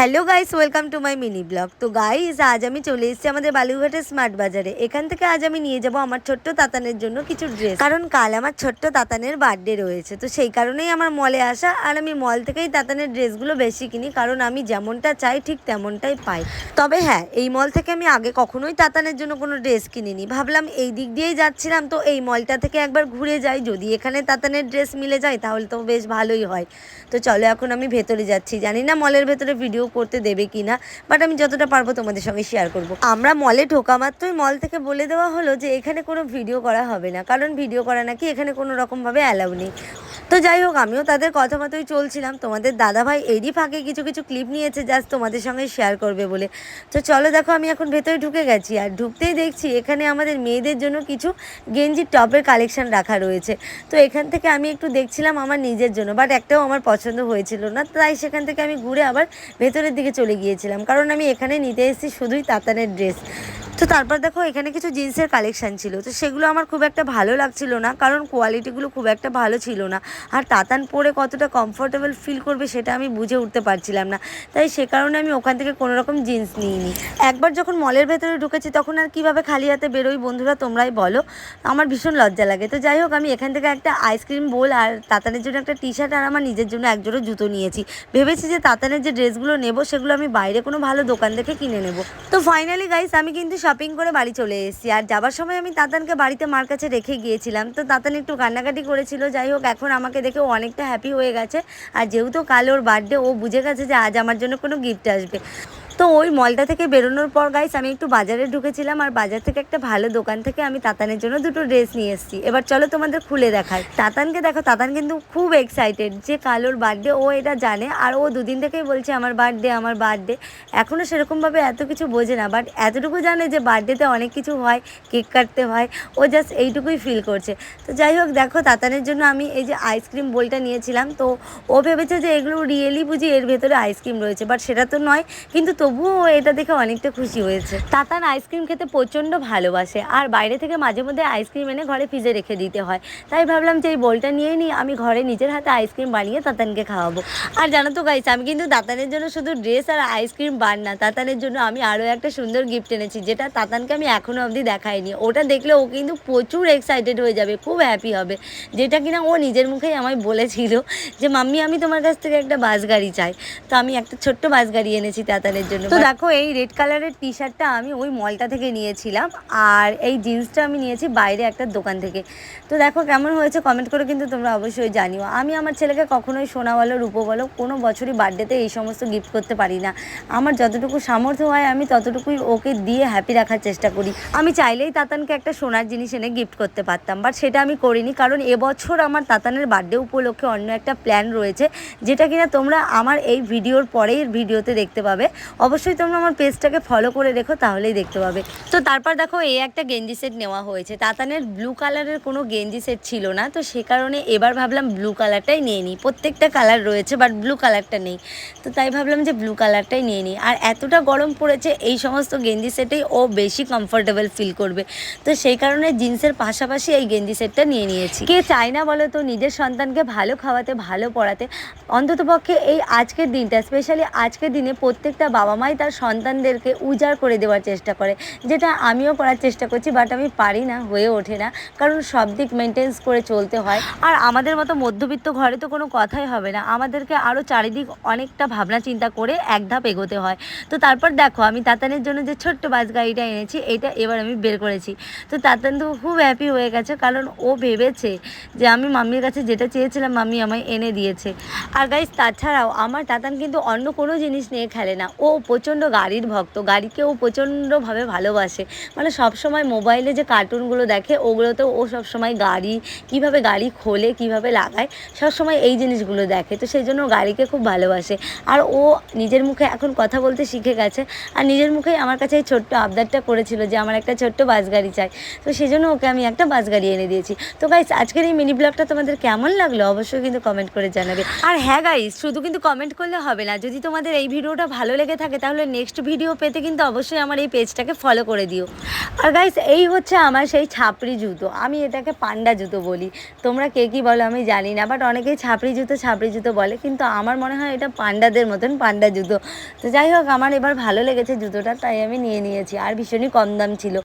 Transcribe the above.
Hello guys, welcome to my mini blog. তো guys, আজ আমি চলে এসেছি আমাদের বালুঘাটের স্মার্ট বাজারে। এখান থেকে আজ আমি নিয়ে যাব আমার ছোট্ট তাতানের জন্য কিছু ড্রেস কারণ কাল আমার ছোট্ট তাতানের বার্থডে রয়েছে, তো সেই কারণেই আমার মলে আসা। আর আমি মল থেকেই তাতানের ড্রেসগুলো বেশি কিনি, কারণ আমি যেমনটা চাই, ঠিক তেমনটাই পাই। তবে হ্যাঁ এই মল থেকে আমি আগে কখনোই তাতানের জন্য কোনো ড্রেস কিনিনি। ভাবলাম এই দিক দিয়েই যাচ্ছিলাম, তো এই মলটা থেকে একবার ঘুরে যাই। যদি এখানে তাতানের ড্রেস মিলে যায়, তাহলে তো বেশ ভালোই হয়। তো চলো এখন আমি ভেতরে যাচ্ছি। জানি না মলের ভেতরে ভিডিও করতে দেবে কি না বাট আমি যতটা পারব তোমাদের সঙ্গে শেয়ার করব। আমরা মলে ঢোকা মাত্রই মল থেকে বলে দেওয়া হলো যে এখানে কোনো ভিডিও করা হবে না, কারণ ভিডিও করা নাকি এখানে কোনো রকমভাবে অ্যালাউ নেই। তো যাই হোক, আমিও তাদের কথা মতোই চলছিলাম। তোমাদের দাদাভাই এরই ফাঁকে কিছু কিছু ক্লিপ নিয়েছে জাস্ট তোমাদের সঙ্গে শেয়ার করবে বলে। তো চলো দেখো, আমি এখন ভেতরে ঢুকে গেছি। আর ঢুকতেই দেখছি এখানে আমাদের মেয়েদের জন্য কিছু গেঞ্জির টপের কালেকশন রাখা রয়েছে। তো এখান থেকে আমি একটু দেখছিলাম আমার নিজের জন্য বাট একটাও আমার পছন্দ হয়েছিল না। তাই সেখান থেকে আমি ঘুরে আবার ভেতরের দিকে চলে গিয়েছিলাম। কারণ আমি এখানে নিতে এসেছি শুধুই তাতানের ড্রেস তো তারপর দেখো, এখানে কিছু জিন্সের কালেকশান ছিল। তো সেগুলো আমার খুব একটা ভালো লাগছিল না, কারণ কোয়ালিটিগুলো খুব একটা ভালো ছিল না। আর তাতান পরে কতটা কমফোর্টেবল ফিল করবে সেটা আমি বুঝে উঠতে পারছিলাম না। তাই সে কারণে আমি ওখান থেকে কোনো রকম জিন্স নিইনি। একবার যখন মলের ভেতরে ঢুকেছি, তখন আর কীভাবে খালি হাতে বেরোই বন্ধুরা, তোমরাই বলো। আমার ভীষণ লজ্জা লাগে। তো যাই হোক, আমি এখান থেকে একটা আইসক্রিম বোল আর তাতানের জন্য একটা টি শার্ট আর আমার নিজের জন্য একজোড়ো জুতো নিয়েছি। ভেবেছি যে তাতানের যে ড্রেসগুলো নেব, সেগুলো আমি বাইরে কোনো ভালো দোকান থেকে কিনে নেব। তো ফাইনালি গাইস আমি কিন্তু শপিং করে বাড়ি চলে এসেছি। আর যাবার সময় আমি তাতানকে বাড়িতে মার কাছে রেখে গিয়েছিলাম। তো তাতান একটু কান্নাকাটি করেছিল। যাই হোক, এখন আমাকে দেখে অনেকটা হ্যাপি হয়ে গেছে। আর যেহেতু কাল ওর বার্থডে ও বুঝে গেছে যে আজ আমার জন্য কোনো গিফট আসবে। তো ওই মলটা থেকে বেরোনোর পর গাইস আমি একটু বাজারে ঢুকেছিলাম আর বাজার থেকে একটা ভালো দোকান থেকে আমি তাতানের জন্য দুটো ড্রেস নিয়ে এসেছি। এবার চলো তোমাদের খুলে দেখাই। তাতানকে দেখো, তাতান কিন্তু খুব এক্সাইটেড যে কালোর বার্থডে ও এটা জানে আর ও দুদিন থেকেই বলছে, আমার বার্থডে আমার বার্থডে এখনও সেরকমভাবে এত কিছু বোঝে না বাট এতটুকু জানে যে বার্থডেতে অনেক কিছু হয়, কেক কাটতে হয়, ও জাস্ট এইটুকুই ফিল করছে। তো যাই হোক, দেখো, তাতানের জন্য আমি এই যে আইসক্রিম বোলটা নিয়েছিলাম, তো ও ভেবেছে যে এগুলো রিয়েলি বুঝি এর ভেতরে আইসক্রিম রয়েছে বাট সেটা তো নয়, কিন্তু তবুও এটা দেখে অনেকটা খুশি হয়েছে। তাতান আইসক্রিম খেতে প্রচণ্ড ভালোবাসে আর বাইরে থেকে মাঝে মধ্যে আইসক্রিম এনে ঘরে ফ্রিজে রেখে দিতে হয়। তাই ভাবলাম যে এই বোলটা নিয়ে নিই, আমি ঘরে নিজের হাতে আইসক্রিম বানিয়ে তাতানকে খাওয়াবো। আর জানো তো গাইছে আমি কিন্তু তাতানের জন্য শুধু ড্রেস আর আইসক্রিম বান না, তাতানের জন্য আমি আরও একটা সুন্দর গিফট এনেছি, যেটা তাতানকে আমি এখনও অবধি দেখাইনি। ওটা দেখলে ও কিন্তু প্রচুর এক্সাইটেড হয়ে যাবে, খুব হ্যাপি হবে, যেটা কিনা ও নিজের মুখেই আমায় বলেছিল যে, মাম্মি, আমি তোমার কাছ থেকে একটা বাস গাড়ি চাই। তো আমি একটা ছোট্ট বাস গাড়ি এনেছি তাতানের জন্য। তো দেখো এই রেড কালারের টি শার্টটা আমি ওই মলটা থেকে নিয়েছিলাম আর এই জিন্সটা আমি নিয়েছি বাইরে একটা দোকান থেকে। তো দেখো কেমন হয়েছে কমেন্ট করে কিন্তু তোমরা অবশ্যই জানিও। আমি আমার ছেলেকে কখনোই সোনা বলো রূপো বলো কোনো বছরই বার্থডেতে এই সমস্ত গিফট করতে পারি না। আমার যতটুকু সামর্থ্য হয় আমি ততটুকুই ওকে দিয়ে হ্যাপি রাখার চেষ্টা করি। আমি চাইলেই তাতানকে একটা সোনার জিনিস এনে গিফট করতে পারতাম বাট সেটা আমি করিনি কারণ এবছর আমার তাতানের বার্থডে উপলক্ষে অন্য একটা প্ল্যান রয়েছে যেটা কিনা তোমরা আমার এই ভিডিওর পরেই ভিডিওতে দেখতে পাবে। অবশ্যই তোমরা আমার পেজটাকে ফলো করে রেখো, তাহলেই দেখতে পাবে। তো তারপর দেখো, এই একটা গেঞ্জি সেট নেওয়া হয়েছে। তাতানের ব্লু কালারের কোনো গেঞ্জি সেট ছিল না, তো সে কারণে এবার ভাবলাম ব্লু কালারটাই নিয়ে নিই। প্রত্যেকটা কালার রয়েছে বাট ব্লু কালারটা নেই। তো তাই ভাবলাম যে ব্লু কালারটাই নিয়ে নিই। আর এতটা গরম পড়েছে, এই সমস্ত গেঞ্জি সেটেই ও বেশি কমফোর্টেবল ফিল করবে। তো সেই কারণে জিন্সের পাশাপাশি এই গেঞ্জি সেটটা নিয়ে নিয়েছি। কে চায় না বলো তো, নিজের সন্তানকে ভালো খাওয়াতে, ভালো পড়াতে। অন্ততপক্ষে এই আজকের দিনটা স্পেশালি আজকের দিনে প্রত্যেকটা বাবা মাই তার সন্তানদেরকে উজাড় করে দেওয়ার চেষ্টা করে, যেটা আমিও করার চেষ্টা করছি বাট আমি পারি না, হয়ে ওঠে না, কারণ সব দিক মেনটেন্স করে চলতে হয়। আর আমাদের মতো মধ্যবিত্ত ঘরে তো কোনো কথাই হবে না, আমাদেরকে আরও চারিদিক অনেকটা ভাবনা চিন্তা করে এক ধাপ এগোতে হয়। তো তারপর দেখো, আমি তাতানের জন্য যে ছোট্ট বাস গাড়িটা এনেছি, এটা এবার আমি বের করেছি। তো তাতান তো খুব হ্যাপি হয়ে গেছে, কারণ ও ভেবেছে যে আমি মাম্মির কাছে যেটা চেয়েছিলাম, মাম্মি আমায় এনে দিয়েছে। আর গাইজ তাছাড়াও আমার তাতান কিন্তু অন্য কোনো জিনিস নিয়ে খেলে না, ও প্রচণ্ড গাড়ির ভক্ত, গাড়িকে ও প্রচণ্ডভাবে ভালোবাসে। মানে সবসময় মোবাইলে যে কার্টুনগুলো দেখে, ওগুলোতেও ও সবসময় গাড়ি, কীভাবে গাড়ি খোলে, কীভাবে লাগায়, সবসময় এই জিনিসগুলো দেখে। তো সেই জন্য গাড়িকে খুব ভালোবাসে। আর ও নিজের মুখে এখন কথা বলতে শিখে গেছে। আর নিজের মুখেই আমার কাছে এই ছোট্ট আবদারটা করেছিল যে, আমার একটা ছোট্ট বাস গাড়ি চাই। তো সেই জন্য ওকে আমি একটা বাস গাড়ি এনে দিয়েছি। তো গাইস আজকের এই মিনি ব্লগটা তোমাদের কেমন লাগল? অবশ্যই কিন্তু কমেন্ট করে জানাবে। আর হ্যাঁ গাইস শুধু কিন্তু কমেন্ট করলে হবে না। যদি তোমাদের এই ভিডিওটা ভালো লেগে থাকে থাকে তাহলে নেক্সট ভিডিও পেতে কিন্তু অবশ্যই আমার এই পেজটাকে ফলো করে দিও। আর গাইস এই হচ্ছে আমার সেই ছাপড়ি জুতো। আমি এটাকে পান্ডা জুতো বলি। তোমরা কে কী বলো আমি জানি না বাট অনেকেই ছাপড়ি জুতো ছাপড়ি জুতো বলে, কিন্তু আমার মনে হয় এটা পান্ডাদের মতন পান্ডা জুতো। তো যাই হোক, আমার এবার ভালো লেগেছে জুতোটা, তাই আমি নিয়ে নিয়েছি। আর ভীষণই কম দাম ছিল।